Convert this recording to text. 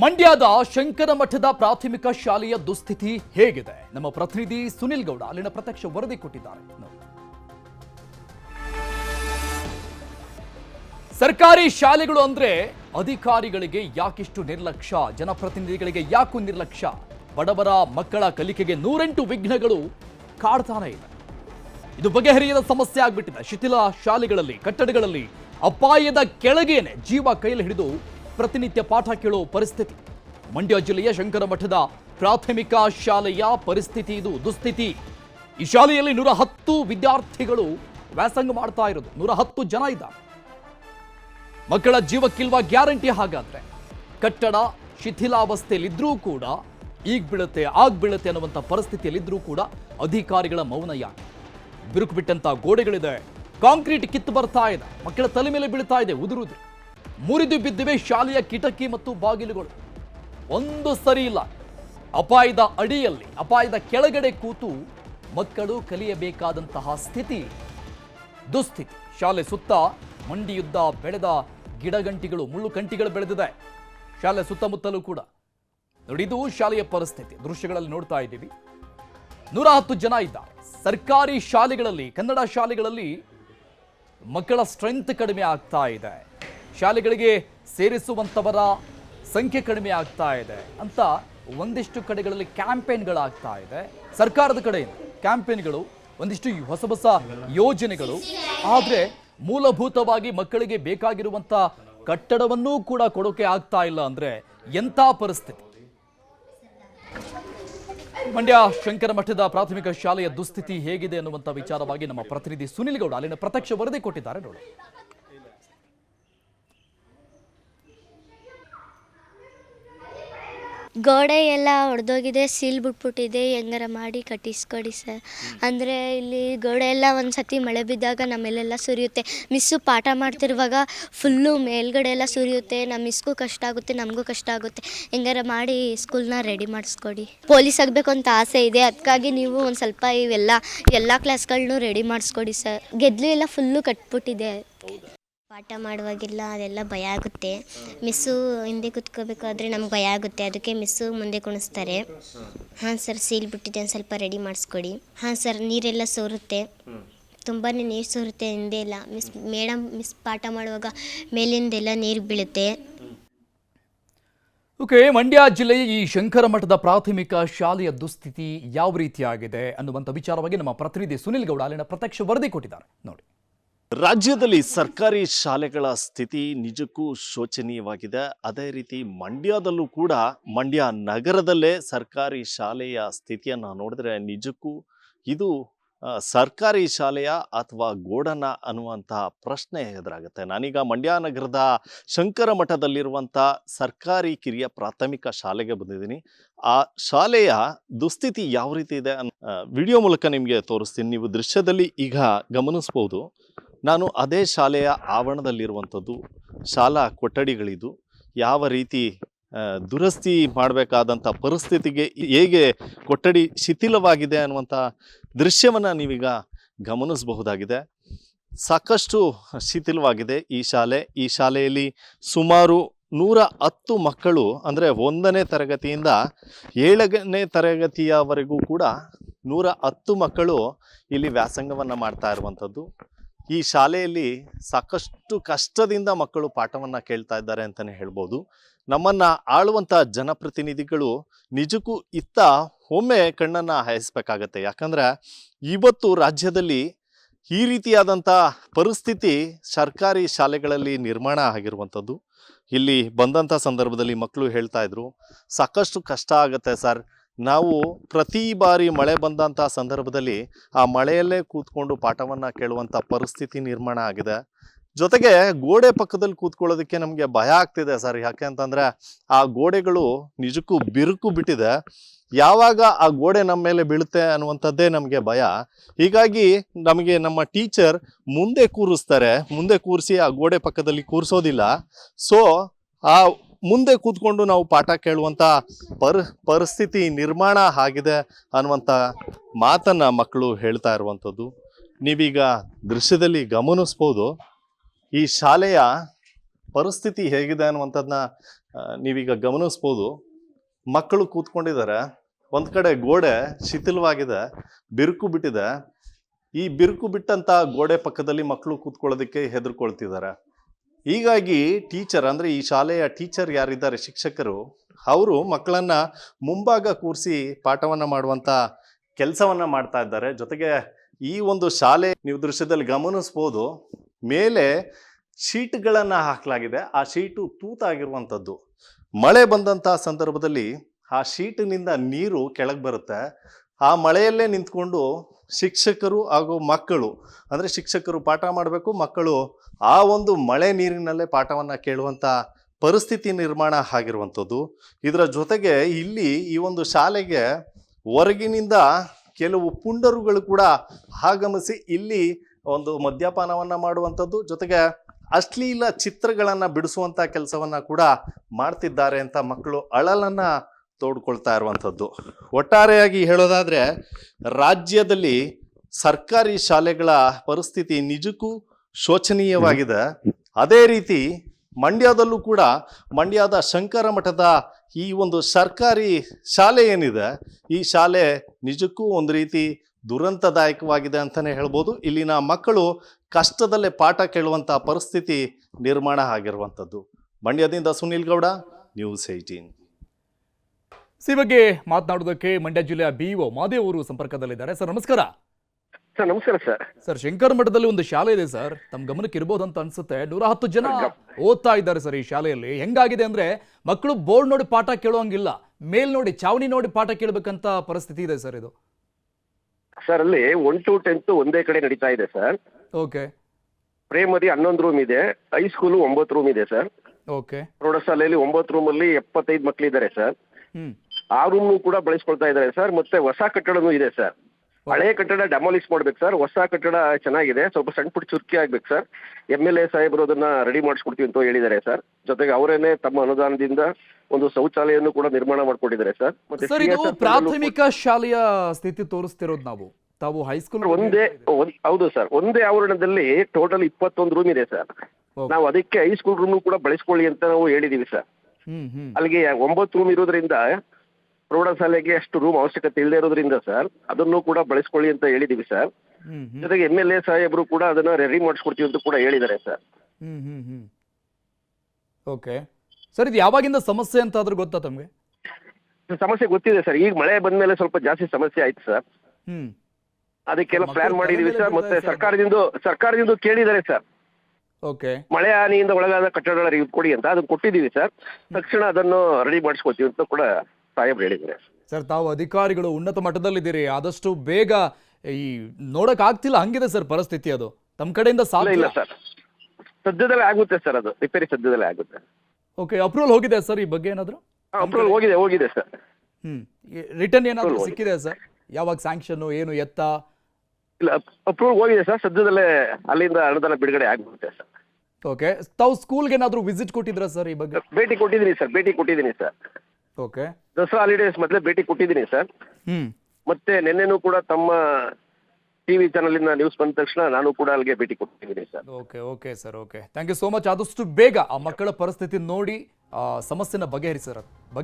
ಮಂಡ್ಯದ ಶಂಕರ ಮಠದ ಪ್ರಾಥಮಿಕ ಶಾಲೆಯ ದುಸ್ಥಿತಿ ಹೇಗಿದೆ? ನಮ್ಮ ಪ್ರತಿನಿಧಿ ಸುನಿಲ್ ಗೌಡ ಅಲ್ಲಿನ ಪ್ರತ್ಯಕ್ಷ ವರದಿ ಕೊಟ್ಟಿದ್ದಾರೆ. ಸರ್ಕಾರಿ ಶಾಲೆಗಳು ಅಂದ್ರೆ ಅಧಿಕಾರಿಗಳಿಗೆ ಯಾಕಿಷ್ಟು ನಿರ್ಲಕ್ಷ್ಯ? ಜನಪ್ರತಿನಿಧಿಗಳಿಗೆ ಯಾಕು ನಿರ್ಲಕ್ಷ್ಯ? ಬಡವರ ಮಕ್ಕಳ ಕಲಿಕೆಗೆ ನೂರೆಂಟು ವಿಘ್ನಗಳು ಕಾಡ್ತಾನೆ ಇದೆ. ಇದು ಬಗೆಹರಿಯದ ಸಮಸ್ಯೆ ಆಗ್ಬಿಟ್ಟಿದೆ. ಶಿಥಿಲ ಶಾಲೆಗಳಲ್ಲಿ, ಕಟ್ಟಡಗಳಲ್ಲಿ ಅಪಾಯದ ಕೆಳಗೇನೆ ಜೀವ ಕೈಯಲ್ಲಿ ಹಿಡಿದು ಪ್ರತಿನಿತ್ಯ ಪಾಠ ಕೇಳೋ ಪರಿಸ್ಥಿತಿ. ಮಂಡ್ಯ ಜಿಲ್ಲೆಯ ಶಂಕರ ಮಠದ ಪ್ರಾಥಮಿಕ ಶಾಲೆಯ ಪರಿಸ್ಥಿತಿ ಇದು, ದುಸ್ಥಿತಿ. ಈ ಶಾಲೆಯಲ್ಲಿ ನೂರ ಹತ್ತು ವಿದ್ಯಾರ್ಥಿಗಳು ವ್ಯಾಸಂಗ ಮಾಡ್ತಾ ಇರೋದು. ನೂರ ಹತ್ತು ಜನ ಇದ್ದಾರೆ. ಮಕ್ಕಳ ಜೀವಕ್ಕಿಲ್ವ ಗ್ಯಾರಂಟಿ ಹಾಗಾದ್ರೆ? ಕಟ್ಟಡ ಶಿಥಿಲಾವಸ್ಥೆಯಲ್ಲಿದ್ರೂ ಕೂಡ, ಈಗ ಬೀಳುತ್ತೆ, ಆಗ ಬೀಳುತ್ತೆ ಅನ್ನುವಂಥ ಪರಿಸ್ಥಿತಿಯಲ್ಲಿದ್ರೂ ಕೂಡ ಅಧಿಕಾರಿಗಳ ಮೌನ ಯಾಕೆ? ಬಿರುಕು ಬಿಟ್ಟಂತ ಗೋಡೆಗಳಿದೆ. ಕಾಂಕ್ರೀಟ್ ಕಿತ್ತು ಬರ್ತಾ ಇದೆ. ಮಕ್ಕಳ ತಲೆ ಮೇಲೆ ಬೀಳ್ತಾ ಇದೆ, ಉದುರುದು. ಮುರಿದು ಬಿದ್ದಿವೆ ಶಾಲೆಯ ಕಿಟಕಿ ಮತ್ತು ಬಾಗಿಲುಗಳು. ಒಂದು ಸರಿ ಇಲ್ಲ. ಅಪಾಯದ ಅಡಿಯಲ್ಲಿ, ಅಪಾಯದ ಕೆಳಗಡೆ ಕೂತು ಮಕ್ಕಳು ಕಲಿಯಬೇಕಾದಂತಹ ಸ್ಥಿತಿ. ದುಸ್ಥಿತಿ. ಶಾಲೆ ಸುತ್ತ ಮಂಡಿಯುದ್ದ ಬೆಳೆದ ಗಿಡಗಂಟಿಗಳು, ಮುಳ್ಳು ಕಂಟಿಗಳು ಬೆಳೆದಿದೆ. ಶಾಲೆ ಸುತ್ತಮುತ್ತಲೂ ಕೂಡ. ನೋಡಿ ಇದು ಶಾಲೆಯ ಪರಿಸ್ಥಿತಿ. ದೃಶ್ಯಗಳಲ್ಲಿ ನೋಡ್ತಾ ಇದ್ದೀವಿ. ನೂರ ಹತ್ತು ಜನ ಇದ್ದಾರೆ. ಸರ್ಕಾರಿ ಶಾಲೆಗಳಲ್ಲಿ, ಕನ್ನಡ ಶಾಲೆಗಳಲ್ಲಿ ಮಕ್ಕಳ ಸ್ಟ್ರೆಂತ್ ಕಡಿಮೆ ಆಗ್ತಾ ಇದೆ. ಶಾಲೆಗಳಿಗೆ ಸೇರಿಸುವಂಥವರ ಸಂಖ್ಯೆ ಕಡಿಮೆ ಆಗ್ತಾ ಇದೆ ಅಂತ ಒಂದಿಷ್ಟು ಕಡೆಗಳಲ್ಲಿ ಕ್ಯಾಂಪೇನ್ಗಳಾಗ್ತಾ ಇದೆ. ಸರ್ಕಾರದ ಕಡೆಯಿಂದ ಕ್ಯಾಂಪೇನ್ಗಳು, ಒಂದಿಷ್ಟು ಹೊಸ ಹೊಸ ಯೋಜನೆಗಳು, ಆದರೆ ಮೂಲಭೂತವಾಗಿ ಮಕ್ಕಳಿಗೆ ಬೇಕಾಗಿರುವಂಥ ಕಟ್ಟಡವನ್ನೂ ಕೂಡ ಕೊಡೋಕೆ ಆಗ್ತಾ ಇಲ್ಲ ಅಂದರೆ ಎಂಥ ಪರಿಸ್ಥಿತಿ? ಮಂಡ್ಯ ಶಂಕರ ಮಠದ ಪ್ರಾಥಮಿಕ ಶಾಲೆಯ ದುಸ್ಥಿತಿ ಹೇಗಿದೆ ಅನ್ನುವಂಥ ವಿಚಾರವಾಗಿ ನಮ್ಮ ಪ್ರತಿನಿಧಿ ಸುನಿಲ್ ಗೌಡ ಅಲ್ಲಿನ ಪ್ರತ್ಯಕ್ಷ ವರದಿ ಕೊಟ್ಟಿದ್ದಾರೆ. ನೋಡಿ ಗೋಡೆ ಎಲ್ಲ ಒಡೆದೋಗಿದೆ, ಸೀಲ್ ಬಿಟ್ಬಿಟ್ಟಿದೆ, ಹೆಂಗಾರ ಮಾಡಿ ಕಟ್ಟಿಸ್ಕೊಡಿ ಸರ್. ಅಂದರೆ ಇಲ್ಲಿ ಗೋಡೆ ಎಲ್ಲ ಒಂದು ಸತಿ ಮಳೆ ಬಿದ್ದಾಗ ನಮ್ಮಲ್ಲೆಲ್ಲ ಸುರಿಯುತ್ತೆ. ಮಿಸ್ಸು ಪಾಠ ಮಾಡ್ತಿರುವಾಗ ಫುಲ್ಲು ಮೇಲ್ಗಡೆ ಎಲ್ಲ ಸುರಿಯುತ್ತೆ. ನಮ್ಮ ಮಿಸ್ಗೂ ಕಷ್ಟ ಆಗುತ್ತೆ, ನಮಗೂ ಕಷ್ಟ ಆಗುತ್ತೆ. ಹೆಂಗಾರ ಮಾಡಿ ಸ್ಕೂಲ್ನ ರೆಡಿ ಮಾಡಿಸ್ಕೊಡಿ. ಪೊಲೀಸ್ ಆಗಬೇಕು ಅಂತ ಆಸೆ ಇದೆ. ಅದಕ್ಕಾಗಿ ನೀವು ಒಂದು ಸ್ವಲ್ಪ ಇವೆಲ್ಲ, ಎಲ್ಲ ಕ್ಲಾಸ್ಗಳನ್ನೂ ರೆಡಿ ಮಾಡಿಸ್ಕೊಡಿ ಸರ್. ಗೆದ್ಲು ಎಲ್ಲ ಫುಲ್ಲು ಕಟ್ಬಿಟ್ಟಿದೆ. ಪಾಠ ಮಾಡುವಾಗೆಲ್ಲ ಅದೆಲ್ಲ ಭಯ ಆಗುತ್ತೆ. ಮಿಸ್ಸು ಹಿಂದೆ ಕುತ್ಕೋಬೇಕಾದ್ರೆ ನಮ್ಗೆ ಭಯ ಆಗುತ್ತೆ. ಅದಕ್ಕೆ ಮಿಸ್ಸು ಮುಂದೆ ಕುಣಿಸ್ತಾರೆ. ಹಾಂ ಸರ್, ಸೀಲ್ ಬಿಟ್ಟಿದೆ ಒಂದು ಸ್ವಲ್ಪ ರೆಡಿ ಮಾಡಿಸ್ಕೊಡಿ. ಹಾಂ ಸರ್, ನೀರೆಲ್ಲ ಸೋರುತ್ತೆ. ತುಂಬಾ ನೀರು ಸೋರುತ್ತೆ ಹಿಂದೆ ಎಲ್ಲ. ಮಿಸ್ ಮೇಡಮ್ ಮಿಸ್ ಪಾಠ ಮಾಡುವಾಗ ಮೇಲಿಂದೆಲ್ಲ ನೀರು ಬೀಳುತ್ತೆ. ಓಕೆ, ಮಂಡ್ಯ ಜಿಲ್ಲೆಯ ಈ ಶಂಕರ ಮಠದ ಪ್ರಾಥಮಿಕ ಶಾಲೆಯ ದುಸ್ಥಿತಿ ಯಾವ ರೀತಿಯಾಗಿದೆ ಅನ್ನುವಂಥ ವಿಚಾರವಾಗಿ ನಮ್ಮ ಪ್ರತಿನಿಧಿ ಸುನಿಲ್ ಗೌಡ ಅಲ್ಲಿನ ಪ್ರತ್ಯಕ್ಷ ವರದಿ ಕೊಟ್ಟಿದ್ದಾರೆ. ನೋಡಿ. ರಾಜ್ಯದಲ್ಲಿ ಸರ್ಕಾರಿ ಶಾಲೆಗಳ ಸ್ಥಿತಿ ನಿಜಕ್ಕೂ ಶೋಚನೀಯವಾಗಿದೆ. ಅದೇ ರೀತಿ ಮಂಡ್ಯದಲ್ಲೂ ಕೂಡ ಮಂಡ್ಯ ನಗರದಲ್ಲೇ ಸರ್ಕಾರಿ ಶಾಲೆಯ ಸ್ಥಿತಿಯನ್ನು ನೋಡಿದ್ರೆ ನಿಜಕ್ಕೂ ಇದು ಸರ್ಕಾರಿ ಶಾಲೆಯ ಅಥವಾ ಗೋಡನ ಅನ್ನುವಂತಹ ಪ್ರಶ್ನೆ ಎದುರಾಗುತ್ತೆ. ನಾನೀಗ ಮಂಡ್ಯ ನಗರದ ಶಂಕರ ಮಠದಲ್ಲಿರುವಂಥ ಸರ್ಕಾರಿ ಕಿರಿಯ ಪ್ರಾಥಮಿಕ ಶಾಲೆಗೆ ಬಂದಿದ್ದೀನಿ. ಆ ಶಾಲೆಯ ದುಸ್ಥಿತಿ ಯಾವ ರೀತಿ ಇದೆ ವಿಡಿಯೋ ಮೂಲಕ ನಿಮಗೆ ತೋರಿಸ್ತೀನಿ. ನೀವು ದೃಶ್ಯದಲ್ಲಿ ಈಗ ಗಮನಿಸ್ಬೋದು. ನಾನು ಅದೇ ಶಾಲೆಯ ಆವರಣದಲ್ಲಿರುವಂಥದ್ದು, ಶಾಲಾ ಕೊಠಡಿಗಳಿದು ಯಾವ ರೀತಿ ದುರಸ್ತಿ ಮಾಡಬೇಕಾದಂಥ ಪರಿಸ್ಥಿತಿಗೆ ಹೇಗೆ ಕೊಠಡಿ ಶಿಥಿಲವಾಗಿದೆ ಅನ್ನುವಂಥ ದೃಶ್ಯವನ್ನು ನೀವೀಗ ಗಮನಿಸಬಹುದಾಗಿದೆ. ಸಾಕಷ್ಟು ಶಿಥಿಲವಾಗಿದೆ ಈ ಶಾಲೆ. ಈ ಶಾಲೆಯಲ್ಲಿ ಸುಮಾರು ನೂರ ಹತ್ತು ಮಕ್ಕಳು, ಅಂದರೆ ಒಂದನೇ ತರಗತಿಯಿಂದ ಏಳನೇ ತರಗತಿಯವರೆಗೂ ಕೂಡ ನೂರ ಹತ್ತು ಮಕ್ಕಳು ಇಲ್ಲಿ ವ್ಯಾಸಂಗವನ್ನು ಮಾಡ್ತಾ ಇರುವಂಥದ್ದು. ಈ ಶಾಲೆಯಲ್ಲಿ ಸಾಕಷ್ಟು ಕಷ್ಟದಿಂದ ಮಕ್ಕಳು ಪಾಠವನ್ನು ಕೇಳ್ತಾ ಇದ್ದಾರೆ ಅಂತಲೇ ಹೇಳ್ಬೋದು. ನಮ್ಮನ್ನು ಆಳುವಂಥ ಜನಪ್ರತಿನಿಧಿಗಳು ನಿಜಕ್ಕೂ ಇತ್ತ ಒಮ್ಮೆ ಕಣ್ಣನ್ನು ಹಾಯಿಸ್ಬೇಕಾಗತ್ತೆ. ಯಾಕಂದ್ರೆ ಇವತ್ತು ರಾಜ್ಯದಲ್ಲಿ ಈ ರೀತಿಯಾದಂಥ ಪರಿಸ್ಥಿತಿ ಸರ್ಕಾರಿ ಶಾಲೆಗಳಲ್ಲಿ ನಿರ್ಮಾಣ ಆಗಿರುವಂಥದ್ದು. ಇಲ್ಲಿ ಬಂದಂಥ ಸಂದರ್ಭದಲ್ಲಿ ಮಕ್ಕಳು ಹೇಳ್ತಾ ಇದ್ರು, ಸಾಕಷ್ಟು ಕಷ್ಟ ಆಗುತ್ತೆ ಸರ್. ನಾವು ಪ್ರತಿ ಬಾರಿ ಮಳೆ ಬಂದಂಥ ಸಂದರ್ಭದಲ್ಲಿ ಆ ಮಳೆಯಲ್ಲೇ ಕೂತ್ಕೊಂಡು ಪಾಠವನ್ನು ಕೇಳುವಂಥ ಪರಿಸ್ಥಿತಿ ನಿರ್ಮಾಣ ಆಗಿದೆ. ಜೊತೆಗೆ ಗೋಡೆ ಪಕ್ಕದಲ್ಲಿ ಕೂತ್ಕೊಳ್ಳೋದಕ್ಕೆ ನಮಗೆ ಭಯ ಆಗ್ತಿದೆ ಸರ್. ಯಾಕೆ ಅಂತಂದ್ರೆ ಆ ಗೋಡೆಗಳು ನಿಜಕ್ಕೂ ಬಿರುಕು ಬಿಟ್ಟಿದೆ. ಯಾವಾಗ ಆ ಗೋಡೆ ನಮ್ಮ ಮೇಲೆ ಬೀಳುತ್ತೆ ಅನ್ನುವಂಥದ್ದೇ ನಮಗೆ ಭಯ. ಹೀಗಾಗಿ ನಮಗೆ ನಮ್ಮ ಟೀಚರ್ ಮುಂದೆ ಕೂರಿಸ್ತಾರೆ. ಮುಂದೆ ಕೂರಿಸಿ ಆ ಗೋಡೆ ಪಕ್ಕದಲ್ಲಿ ಕೂರಿಸೋದಿಲ್ಲ. ಸೊ ಆ ಮುಂದೆ ಕೂತ್ಕೊಂಡು ನಾವು ಪಾಠ ಕೇಳುವಂಥ ಪರ್, ಪರಿಸ್ಥಿತಿ ನಿರ್ಮಾಣ ಆಗಿದೆ ಅನ್ನುವಂಥ ಮಾತನ್ನ ಮಕ್ಕಳು ಹೇಳ್ತಾ ಇರುವಂಥದ್ದು. ನೀವೀಗ ದೃಶ್ಯದಲ್ಲಿ ಗಮನಿಸ್ಬೋದು. ಈ ಶಾಲೆಯ ಪರಿಸ್ಥಿತಿ ಹೇಗಿದೆ ಅನ್ನುವಂಥದ್ದನ್ನ ನೀವೀಗ ಗಮನಿಸ್ಬೋದು. ಮಕ್ಕಳು ಕೂತ್ಕೊಂಡಿದ್ದಾರೆ. ಒಂದು ಕಡೆ ಗೋಡೆ ಶಿಥಿಲವಾಗಿದೆ, ಬಿರುಕು ಬಿಟ್ಟಿದೆ. ಈ ಬಿರುಕು ಬಿಟ್ಟಂತ ಗೋಡೆ ಪಕ್ಕದಲ್ಲಿ ಮಕ್ಕಳು ಕೂತ್ಕೊಳ್ಳೋದಕ್ಕೆ ಹೆದರ್ಕೊಳ್ತಿದ್ದಾರೆ. ಹೀಗಾಗಿ ಟೀಚರ್ ಅಂದರೆ ಈ ಶಾಲೆಯ ಟೀಚರ್ ಯಾರಿದ್ದಾರೆ ಶಿಕ್ಷಕರು, ಅವರು ಮಕ್ಕಳನ್ನು ಮುಂಭಾಗ ಕೂರಿಸಿ ಪಾಠವನ್ನು ಮಾಡುವಂಥ ಕೆಲಸವನ್ನು ಮಾಡ್ತಾ ಇದ್ದಾರೆ. ಜೊತೆಗೆ ಈ ಒಂದು ಶಾಲೆ ನೀವು ದೃಶ್ಯದಲ್ಲಿ ಗಮನಿಸ್ಬೋದು, ಮೇಲೆ ಶೀಟ್ಗಳನ್ನು ಹಾಕಲಾಗಿದೆ. ಆ ಶೀಟು ತೂತಾಗಿರುವಂಥದ್ದು. ಮಳೆ ಬಂದಂಥ ಸಂದರ್ಭದಲ್ಲಿ ಆ ಶೀಟಿನಿಂದ ನೀರು ಕೆಳಗೆ ಬರುತ್ತೆ. ಆ ಮಳೆಯಲ್ಲೇ ನಿಂತ್ಕೊಂಡು ಶಿಕ್ಷಕರು ಹಾಗೂ ಮಕ್ಕಳು, ಅಂದರೆ ಶಿಕ್ಷಕರು ಪಾಠ ಮಾಡಬೇಕು, ಮಕ್ಕಳು ಆ ಒಂದು ಮಳೆ ನೀರಿನಲ್ಲೇ ಪಾಠವನ್ನು ಕೇಳುವಂಥ ಪರಿಸ್ಥಿತಿ ನಿರ್ಮಾಣ ಆಗಿರುವಂಥದ್ದು. ಇದರ ಜೊತೆಗೆ ಇಲ್ಲಿ ಈ ಒಂದು ಶಾಲೆಗೆ ಹೊರಗಿನಿಂದ ಕೆಲವು ಪುಂಡರುಗಳು ಕೂಡ ಆಗಮಿಸಿ ಇಲ್ಲಿ ಒಂದು ಮದ್ಯಪಾನವನ್ನು ಮಾಡುವಂಥದ್ದು. ಜೊತೆಗೆ ಅಶ್ಲೀಲ ಚಿತ್ರಗಳನ್ನು ಬಿಡಿಸುವಂಥ ಕೆಲಸವನ್ನು ಕೂಡ ಮಾಡ್ತಿದ್ದಾರೆ ಅಂತ ಮಕ್ಕಳು ಅಳಲನ್ನು ತೋಡ್ಕೊಳ್ತಾ ಇರುವಂಥದ್ದು. ಒಟ್ಟಾರೆಯಾಗಿ ಹೇಳೋದಾದರೆ, ರಾಜ್ಯದಲ್ಲಿ ಸರ್ಕಾರಿ ಶಾಲೆಗಳ ಪರಿಸ್ಥಿತಿ ನಿಜಕ್ಕೂ ಶೋಚನೀಯವಾಗಿದೆ. ಅದೇ ರೀತಿ ಮಂಡ್ಯದಲ್ಲೂ ಕೂಡ ಮಂಡ್ಯದ ಶಂಕರ ಮಠದ ಈ ಒಂದು ಸರ್ಕಾರಿ ಶಾಲೆ ಏನಿದೆ, ಈ ಶಾಲೆ ನಿಜಕ್ಕೂ ಒಂದು ರೀತಿ ದುರಂತದಾಯಕವಾಗಿದೆ ಅಂತಲೇ ಹೇಳ್ಬೋದು. ಇಲ್ಲಿನ ಮಕ್ಕಳು ಕಷ್ಟದಲ್ಲೇ ಪಾಠ ಕೇಳುವಂಥ ಪರಿಸ್ಥಿತಿ ನಿರ್ಮಾಣ ಆಗಿರುವಂಥದ್ದು. ಮಂಡ್ಯದಿಂದ ಸುನೀಲ್ ಗೌಡ, ನ್ಯೂಸ್ ಏಯ್ಟೀನ್. ಈ ಬಗ್ಗೆ ಮಾತನಾಡೋದಕ್ಕೆ ಮಂಡ್ಯ ಜಿಲ್ಲೆಯ ಬಿಇಒ ಮಾದೇವ್ ಅವರು ಸಂಪರ್ಕದಲ್ಲಿದ್ದಾರೆ. ಸರ್ ನಮಸ್ಕಾರ. ಸರ್ ನಮಸ್ಕಾರ ಸರ್. ಸರ್ ಶಂಕರ ಮಠದಲ್ಲಿ ಒಂದು ಶಾಲೆ ಇದೆ ಸರ್. ತಮ್ಮ ಗಮನಕ್ಕೆ ಇರಬಹುದು ಅಂತ ಅನ್ಸುತ್ತೆ. ನೂರ ಹತ್ತು ಜನ ಓದ್ತಾ ಇದ್ದಾರೆ ಸರ್ ಈ ಶಾಲೆಯಲ್ಲಿ. ಹೆಂಗಾಗಿದೆ ಅಂದ್ರೆ ಮಕ್ಕಳು ಬೋರ್ಡ್ ನೋಡಿ ಪಾಠ ಕೇಳೋಂಗಿಲ್ಲ ಮೇಲ್ ನೋಡಿ ಚಾವಣಿ ನೋಡಿ ಪಾಠ ಕೇಳಬೇಕಂತ ಪರಿಸ್ಥಿತಿ ಇದೆ ಸರ್ ಇದು. ಸರ್ ಅಲ್ಲಿ ಒನ್ ಟು ಟೆಂತ್ ಒಂದೇ ಕಡೆ ನಡೀತಾ ಇದೆ ಸರ್. ಓಕೆ. ಪ್ರೈಮರಿ ಹನ್ನೊಂದು ರೂಮ್ ಇದೆ. ಹೈಸ್ಕೂಲ್ ಒಂಬತ್ತು ರೂಮ್ ಇದೆ ಸರ್. ಓಕೆ. ಪ್ರೌಢಶಾಲೆಯಲ್ಲಿ ಒಂಬತ್ತು ರೂಮಲ್ಲಿ ಎಪ್ಪತ್ತೈದು ಮಕ್ಕಳಿದ್ದಾರೆ ಸರ್. ಹ್ಮ್. ಆ ರೂಮ್ ಕೂಡ ಬಳಸ್ಕೊಳ್ತಾ ಇದ್ದಾರೆ ಸರ್ ಮತ್ತೆ ಹೊಸ ಕಟ್ಟಡನೂ ಇದೆ ಸರ್. ಹಳೆ ಕಟ್ಟಡ ಡೆಮಾಲಿಷ್ ಮಾಡ್ಬೇಕು ಸರ್ ಹೊಸ ಕಟ್ಟಡ ಚೆನ್ನಾಗಿದೆ ಸ್ವಲ್ಪ ಸಣ್ಣ ಪುಟ್ಟ ಚುರುಕಿ ಆಗ್ಬೇಕು ಸರ್. ಎಂ ಎಲ್ ಎ ಸಾಹೇಬರು ಅದನ್ನ ರೆಡಿ ಮಾಡಿಸ್ಕೊಡ್ತೀವಿ ಅಂತ ಹೇಳಿದ್ದಾರೆ ಸರ್. ಜೊತೆಗೆ ಅವರೇನೆ ತಮ್ಮ ಅನುದಾನದಿಂದ ಒಂದು ಶೌಚಾಲಯವನ್ನು ಕೂಡ ನಿರ್ಮಾಣ ಮಾಡ್ಕೊಂಡಿದ್ದಾರೆ ಸರ್. ಮತ್ತೆ ಸರ್ ಇದು ಪ್ರಾಥಮಿಕ ಶಾಲೆಯ ಸ್ಥಿತಿ ತೋರಿಸ್ತಿರೋದು ನಾವು. ತಾವು ಹೈಸ್ಕೂಲ್ ಒಂದೇ ಹೌದು ಸರ್ ಒಂದೇ ಆವರಣದಲ್ಲಿ ಟೋಟಲ್ ಇಪ್ಪತ್ತೊಂದು ರೂಮ್ ಇದೆ ಸರ್. ನಾವು ಅದಕ್ಕೆ ಹೈಸ್ಕೂಲ್ ರೂಮ್ ಕೂಡ ಬಳಸ್ಕೊಳ್ಳಿ ಅಂತ ನಾವು ಹೇಳಿದೀವಿ ಸರ್. ಅಲ್ಲಿಗೆ ಒಂಬತ್ತು ರೂಮ್ ಇರೋದ್ರಿಂದ ಪ್ರೌಢಶಾಲೆಗೆ ಅಷ್ಟು ರೂಮ್ ಅವಶ್ಯಕತೆ ಇಲ್ಲದೆ ಇರೋದ್ರಿಂದ ಸರ್ ಅದನ್ನು ಕೂಡ ಬಳಸ್ಕೊಳ್ಳಿ ಅಂತ ಹೇಳಿದೀವಿ ಸರ್. ಜೊತೆಗೆ ಎಂ ಎಲ್ ಎ ಸಾಹೇಬರು ಕೂಡ ಅದನ್ನ ರೆಡಿ ಮಾಡಿಸ್ಕೊಡ್ತೀವಿ ಅಂತ ಕೂಡ ಹೇಳಿದ್ದಾರೆ ಸರ್. ಹ್ಮ್ ಹ್ಮ್ ಹ್ಮ್. ಓಕೆ ಸರ್ ಇದು ಯಾವಾಗಿಂದ ಸಮಸ್ಯೆ ಅಂತ ಆದ್ರೂ ಗೊತ್ತಾ ತಮಗೆ? ಸಮಸ್ಯೆ ಗೊತ್ತಿದೆ ಸರ್. ಈಗ ಮಳೆ ಬಂದ ಮೇಲೆ ಸ್ವಲ್ಪ ಜಾಸ್ತಿ ಸಮಸ್ಯೆ ಆಯ್ತು ಸರ್. ಹ್ಮ್. ಅದಕ್ಕೆಲ್ಲ ಪ್ಲಾನ್ ಮಾಡಿದೀವಿ ಸರ್. ಮತ್ತೆ. ಸರ್ಕಾರದಿಂದ ಸರ್ಕಾರದಿಂದ ಕೇಳಿದ್ದಾರೆ ಸರ್. ಓಕೆ ಮಳೆ ಹಾನಿಯಿಂದ ಒಳಗಾದ ಕಟ್ಟಡಗಳ ಕೊಡಿ ಅಂತ ಅದನ್ನ ಕೊಟ್ಟಿದ್ದೀವಿ ಸರ್. ತಕ್ಷಣ ಅದನ್ನು ರೆಡಿ ಮಾಡಿಸ್ಕೊತೀವಿ ಅಂತ ಕೂಡ ಸಾಹೇಬ್ರು ಹೇಳಿದ್ದಾರೆ. ಸರ್ ತಾವು ಅಧಿಕಾರಿಗಳು ಉನ್ನತ ಮಟ್ಟದಲ್ಲಿದ್ದೀರಿ. ಆದಷ್ಟು ಬೇಗ ಈ ನೋಡಕ್ ಆಗ್ತಿಲ್ಲ ಹಂಗಿದೆ ಸರ್ ಪರಿಸ್ಥಿತಿ ಅದು. ತಮ್ಮ ಕಡೆಯಿಂದ ಸಾಲ ಇಲ್ಲ ಸರ್. ಸದ್ಯದಲ್ಲೇ ಆಗುತ್ತೆ ಸರ್ ಅದು. ರಿಪೇರಿ ಸದ್ಯದಲ್ಲೇ ಆಗುತ್ತೆ. ಓಕೆ ಅಪ್ರೂವಲ್ ಹೋಗಿದೆ ಸರ್ ಈ ಬಗ್ಗೆ ಏನಾದ್ರು? ಅಪ್ರೂವಲ್ ಹೋಗಿದೆ ಹೋಗಿದೆ ಸರ್. ಹ್ಮ್. ರಿಟರ್ನ್ ಏನಾದ್ರು Approval ಸಿಕ್ಕಿದೆ ಸರ್? ಯಾವಾಗ ಸ್ಯಾಂಕ್ಷನ್ ಏನು ಎತ್ತ? ಇಲ್ಲ ಅಪ್ರೂವಲ್ ಹೋಗಿದೆ ಸರ್. ಸದ್ಯದಲ್ಲೇ ಅಲ್ಲಿಂದ ಅನುದಾನ ಬಿಡುಗಡೆ ಆಗುತ್ತೆ ಸರ್. ಓಕೆ ತಾವು ಸ್ಕೂಲ್ಗೆ ಏನಾದ್ರು ವಿಸಿಟ್ ಕೊಟ್ಟಿದ್ರಾ ಸರ್ ಈ ಬಗ್ಗೆ? ಭೇಟಿ ಕೊಟ್ಟಿದ್ದೀನಿ ಸರ್ ಭೇಟಿ ಕೊಟ್ಟಿದ್ದೀನಿ ಸರ್. ಓಕೆ ದಸರಾ ಹಾಲಿಡೇಸ್ ಮೊದಲೇ ಭೇಟಿ ಕೊಟ್ಟಿದ್ದೀನಿ ಸರ್. ಹ್ಮ್. ಮತ್ತೆ ನಿನ್ನೆನೂ ಕೂಡ ತಮ್ಮ ಟಿವಿ ಚಾನಲಿಂದ ನ್ಯೂಸ್ ಬಂದ ತಕ್ಷಣ ನಾನು ಕೂಡ ಅಲ್ಲಿಗೆ ಭೇಟಿ ಕೊಟ್ಟಿದ್ದೀನಿ sir. Okay okay sir okay thank you so much ಆದಷ್ಟು ಬೇಗ ಆ ಮಕ್ಕಳ ಪರಿಸ್ಥಿತಿ ನೋಡಿ ಆ ಸಮಸ್ಯೆನ ಬಗೆಹರಿಸ ಬಗೆ